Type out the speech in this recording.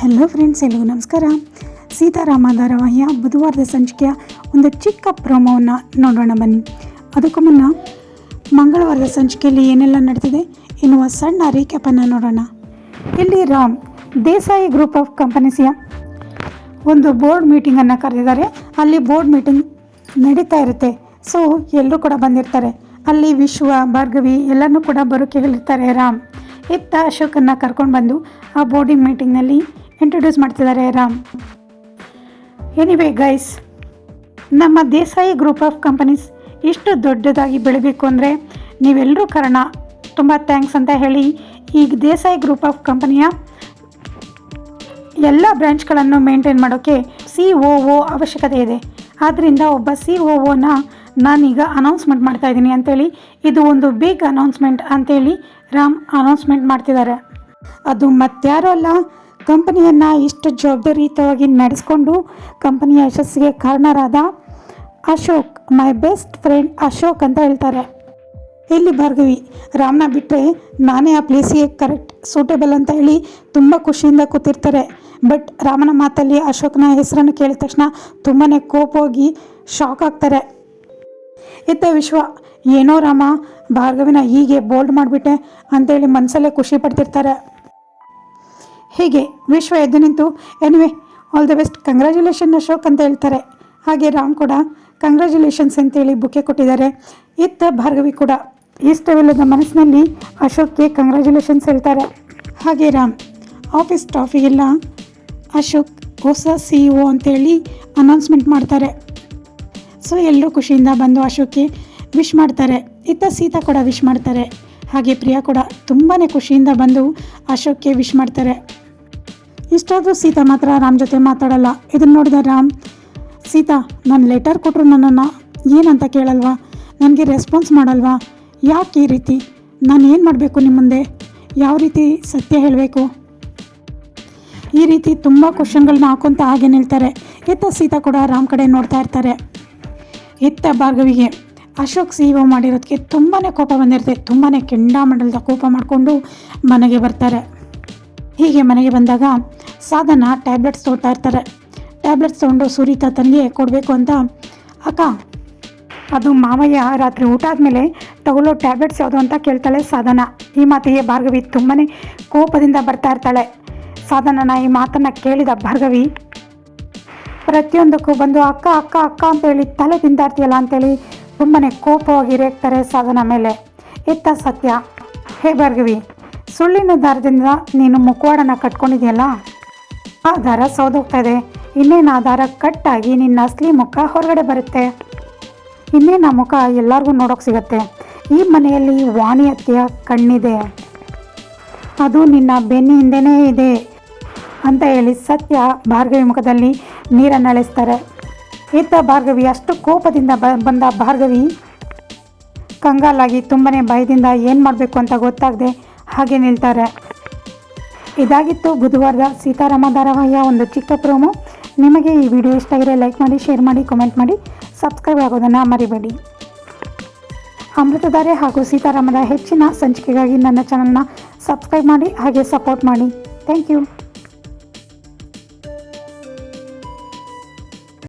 Hello friends ಎಲ್ಲರಿಗೂ ನಮಸ್ಕಾರ. ಸೀತಾರಾಮ ಧಾರಾವಾಹಿಯ ಬುಧವಾರದ ಸಂಚಿಕೆಯ ಒಂದು ಚಿಕ್ಕ ಪ್ರೋಮೋವನ್ನು ನೋಡೋಣ ಬನ್ನಿ. ಅದಕ್ಕೂ ಮುನ್ನ ಮಂಗಳವಾರದ ಸಂಚಿಕೆಯಲ್ಲಿ ಏನೆಲ್ಲ ನಡೆದಿದೆ ಎನ್ನುವ ಸಣ್ಣ ರೀಕ್ಯಾಪನ್ನು ನೋಡೋಣ. ಇಲ್ಲಿ ರಾಮ್, ದೇಸಾಯಿ ಗ್ರೂಪ್ ಆಫ್ ಕಂಪನೀಸಿಯ ಒಂದು ಬೋರ್ಡ್ ಮೀಟಿಂಗನ್ನು ಕರೆದಿದ್ದಾರೆ. ಅಲ್ಲಿ ಬೋರ್ಡ್ ಮೀಟಿಂಗ್ ನಡೀತಾ ಇರುತ್ತೆ. ಸೊ ಎಲ್ಲರೂ ಕೂಡ ಬಂದಿರ್ತಾರೆ. ಅಲ್ಲಿ ವಿಶ್ವ, ಭಾರ್ಗವಿ ಎಲ್ಲನೂ ಕೂಡ ಬರೋಕ್ಕೆ ಹೇಳಿರ್ತಾರೆ ರಾಮ್. ಇತ್ತ ಅಶೋಕನ್ನು ಕರ್ಕೊಂಡು ಬಂದು ಆ ಬೋರ್ಡಿಂಗ್ ಮೀಟಿಂಗ್ನಲ್ಲಿ ಇಂಟ್ರೊಡ್ಯೂಸ್ ಮಾಡ್ತಿದ್ದಾರೆ ರಾಮ್. ಎನಿವೇ ಗೈಸ್ ನಮ್ಮ ದೇಸಾಯಿ ಗ್ರೂಪ್ ಆಫ್ ಕಂಪನೀಸ್ ಇಷ್ಟು ದೊಡ್ಡದಾಗಿ ಬೆಳಿಬೇಕು ಅಂದರೆ ನೀವೆಲ್ಲರೂ ಕಾರಣ ತುಂಬ ಥ್ಯಾಂಕ್ಸ್ ಅಂತ ಹೇಳಿ ಈಗ ದೇಸಾಯಿ ಗ್ರೂಪ್ ಆಫ್ ಕಂಪನಿಯ ಎಲ್ಲ ಬ್ರ್ಯಾಂಚ್ಗಳನ್ನು ಮೇಂಟೈನ್ ಮಾಡೋಕ್ಕೆ ಸಿ ಒ ಒ ಅವಶ್ಯಕತೆ ಇದೆ. ಆದ್ದರಿಂದ ಒಬ್ಬ ಸಿ ಒ ಒನ ನಾನೀಗ ಅನೌನ್ಸ್ಮೆಂಟ್ ಮಾಡ್ತಾ ಇದ್ದೀನಿ ಅಂತೇಳಿ ಇದು ಒಂದು ಬಿಗ್ ಅನೌನ್ಸ್ಮೆಂಟ್ ಅಂತೇಳಿ ರಾಮ್ ಅನೌನ್ಸ್ಮೆಂಟ್ ಮಾಡ್ತಿದ್ದಾರೆ. ಅದು ಮತ್ತ್ಯಾರಲ್ಲ ಅಲ್ಲ ಕಂಪನಿಯನ್ನು ಇಷ್ಟು ಜವಾಬ್ದಾರಿಯುತವಾಗಿ ನಡೆಸ್ಕೊಂಡು ಕಂಪನಿಯ ಯಶಸ್ಸಿಗೆ ಕಾರಣರಾದ Ashok, my best friend Ashok ಅಂತ ಹೇಳ್ತಾರೆ. ಇಲ್ಲಿ ಭಾರ್ಗವಿ, ರಾಮನ ಬಿಟ್ಟರೆ ನಾನೇ ಆ ಪ್ಲೇಸಿಗೆ ಕರೆಕ್ಟ್, ಸೂಟೇಬಲ್ ಅಂತ ಹೇಳಿ ತುಂಬ ಖುಷಿಯಿಂದ ಕೂತಿರ್ತಾರೆ. ಬಟ್ ರಾಮನ ಮಾತಲ್ಲಿ ಅಶೋಕ್ನ ಹೆಸರನ್ನು ಕೇಳಿದ ತಕ್ಷಣ ತುಂಬಾ ಕೋಪವಾಗಿ ಶಾಕ್ ಆಗ್ತಾರೆ. ಇತ್ತ ವಿಶ್ವ, ಏನೋ ರಾಮ, ಭಾರ್ಗವಿನ ಹೀಗೆ ಬೋಲ್ಡ್ ಮಾಡಿಬಿಟ್ಟೆ ಅಂತೇಳಿ ಮನಸ್ಸಲ್ಲೇ ಖುಷಿ ಪಡ್ತಿರ್ತಾರೆ. ಹೀಗೆ ವಿಶ್ವ ಎದ್ದು ನಿಂತು anyway all the best congratulation Ashok ಅಂತ ಹೇಳ್ತಾರೆ. ಹಾಗೆ ರಾಮ್ ಕೂಡ ಕಂಗ್ರ್ಯಾಚುಲೇಷನ್ಸ್ ಅಂತೇಳಿ ಬುಕ್ಕೆ ಕೊಟ್ಟಿದ್ದಾರೆ. ಇತ್ತ ಭಾರ್ಗವಿ ಕೂಡ. ಇಷ್ಟವಿಲ್ಲದ ಮನಸ್ಸಿನಲ್ಲಿ ಅಶೋಕ್ಗೆ ಕಂಗ್ರ್ಯಾಚುಲೇಷನ್ಸ್ ಹೇಳ್ತಾರೆ. ಹಾಗೆ ರಾಮ್ ಆಫೀಸ್ ಸ್ಟಾಫಿಗೆಲ್ಲ ಅಶೋಕ್ ಹೊಸ ಸಿ ಇ ಒ ಅಂತೇಳಿ ಅನೌನ್ಸ್ಮೆಂಟ್ ಮಾಡ್ತಾರೆ. ಸೊ ಎಲ್ಲರೂ ಖುಷಿಯಿಂದ ಬಂದು ಅಶೋಕ್ಗೆ ವಿಶ್ ಮಾಡ್ತಾರೆ. ಇತ್ತ ಸೀತಾ ಕೂಡ ವಿಶ್ ಮಾಡ್ತಾರೆ. ಹಾಗೆ ಪ್ರಿಯಾ ಕೂಡ ತುಂಬಾ ಖುಷಿಯಿಂದ ಬಂದು ಅಶೋಕ್ಗೆ ವಿಶ್ ಮಾಡ್ತಾರೆ. ಇಷ್ಟಾದರೂ ಸೀತಾ ಮಾತ್ರ ರಾಮ್ ಜೊತೆ ಮಾತಾಡಲ್ಲ. ಇದನ್ನು ನೋಡಿದ ರಾಮ್, ಸೀತಾ, ನಾನು ಲೆಟರ್ ಕೊಟ್ಟರು ನನ್ನನ್ನು. ಏನಂತ ಕೇಳಲ್ವಾ? ನನಗೆ ರೆಸ್ಪಾನ್ಸ್ ಮಾಡಲ್ವಾ? ಯಾಕೆ ಈ ರೀತಿ? ನಾನು ಏನು ಮಾಡಬೇಕು ನಿಮ್ಮ ಮುಂದೆ? ಯಾವ ರೀತಿ ಸತ್ಯ ಹೇಳಬೇಕು? ಈ ರೀತಿ ತುಂಬ ಕ್ವಶನ್ಗಳನ್ನ ಹಾಕೊತ ಹಾಗೆ ನಿಲ್ತಾರೆ. ಇತ್ತ ಸೀತಾ ಕೂಡ ರಾಮ್ ಕಡೆ ನೋಡ್ತಾ ಇರ್ತಾರೆ. ಇತ್ತ ಭಾರ್ಗವಿಗೆ. ಅಶೋಕ್ ಸಿ ಒ ಮಾಡಿರೋದಕ್ಕೆ ತುಂಬಾ ಕೋಪ ಬಂದಿರುತ್ತೆ. ತುಂಬಾ ಕೆಂಡಾಮಂಡಲದ ಕೋಪ ಮಾಡಿಕೊಂಡು ಮನೆಗೆ ಬರ್ತಾರೆ. ಹೀಗೆ ಮನೆಗೆ ಬಂದಾಗ ಸಾಧನ ಟ್ಯಾಬ್ಲೆಟ್ಸ್ ತೊಗೊಳ್ತಾ ಇರ್ತಾರೆ. ಟ್ಯಾಬ್ಲೆಟ್ಸ್ ತೊಗೊಂಡು ಸುರಿತಾ ತನಗೆ ಕೊಡಬೇಕು ಅಂತ. ಅಕ್ಕ, ಅದು ಮಾವಯ್ಯ ರಾತ್ರಿ ಊಟ ಆದಮೇಲೆ ತಗೊಳ್ಳೋ ಟ್ಯಾಬ್ಲೆಟ್ಸ್ ಯಾವುದು ಅಂತ ಕೇಳ್ತಾಳೆ ಸಾಧನ. ಈ ಮಾತಿಗೆ ಭಾರ್ಗವಿ ತುಂಬಾ ಕೋಪದಿಂದ ಬರ್ತಾ ಇರ್ತಾಳೆ. ಸಾಧನನ ಈ ಮಾತನ್ನು ಕೇಳಿದ ಭಾರ್ಗವಿ, ಪ್ರತಿಯೊಂದಕ್ಕೂ ಬಂದು, ಅಕ್ಕ ಅಕ್ಕ ಅಕ್ಕ ಅಂತೇಳಿ ತಲೆ ತಿಂತಾ ಇರ್ತೀಯಲ್ಲ ಅಂತೇಳಿ ತುಂಬಾ ಕೋಪವಾಗಿ ರೇಗ್ತಾರೆ ಸಾಧನ ಮೇಲೆ. ಇತ್ತ ಸತ್ಯ. ಹೇ ಭಾರ್ಗವಿ, ಸುಳ್ಳಿನ ದಾರದಿಂದ ನೀನು ಮುಖವಾಡನ ಕಟ್ಕೊಂಡಿದೆಯಲ್ಲ? ಆ ದಾರ ಸೋದೋಗ್ತದೆ ಇನ್ನೇನು ಆ ದಾರ ಕಟ್ಟಾಗಿ ನಿನ್ನ ಅಸಲಿ ಮುಖ ಹೊರಗಡೆ ಬರುತ್ತೆ. ಇನ್ನೇನು ಆ ಮುಖ ಎಲ್ಲರಿಗೂ ನೋಡೋಕೆ ಸಿಗತ್ತೆ. ಈ ಮನೆಯಲ್ಲಿ ವಾಣಿ ಅತ್ತೆಯ ಕಣ್ಣಿದೆ. ಅದು ನಿನ್ನ ಬೆನ್ನಿ ಹಿಂದೆನೇ ಇದೆ ಅಂತ ಹೇಳಿ ಸತ್ಯ ಭಾರ್ಗವಿ ಮುಖದಲ್ಲಿ ನೀರನ್ನು ಅಳಿಸ್ತಾರೆ. ಇತ್ತ ಭಾರ್ಗವಿ ಅಷ್ಟು ಕೋಪದಿಂದ ಬ, ಬಂದ ಭಾರ್ಗವಿ ಕಂಗಾಲಾಗಿ ತುಂಬನೇ ಭಯದಿಂದ ಏನು ಮಾಡಬೇಕು ಅಂತ ಗೊತ್ತಾಗದೆ ಹಾಗೆ ನಿಲ್ತಾರೆ. ಇದಾಗಿತ್ತು ಬುಧವಾರದ ಸೀತಾರಾಮ ಧಾರಾವಾಹಿಯ ಒಂದು ಚಿಕ್ಕ ಪ್ರೋಮೋ. ನಿಮಗೆ ಈ ವಿಡಿಯೋ ಇಷ್ಟ ಆಗಿರೋ ಲೈಕ್ ಮಾಡಿ, ಶೇರ್ ಮಾಡಿ ಕಮೆಂಟ್ ಮಾಡಿ, ಸಬ್ಸ್ಕ್ರೈಬ್ ಆಗೋದನ್ನು ಮರಿಬೇಡಿ. ಅಮೃತಧಾರೆ ಹಾಗೂ ಸೀತಾರಾಮದ ಹೆಚ್ಚಿನ ಸಂಚಿಕೆಗಾಗಿ ನನ್ನ ಚಾನಲ್ನ ಸಬ್ಸ್ಕ್ರೈಬ್ ಮಾಡಿ, ಹಾಗೆ ಸಪೋರ್ಟ್ ಮಾಡಿ. Thank you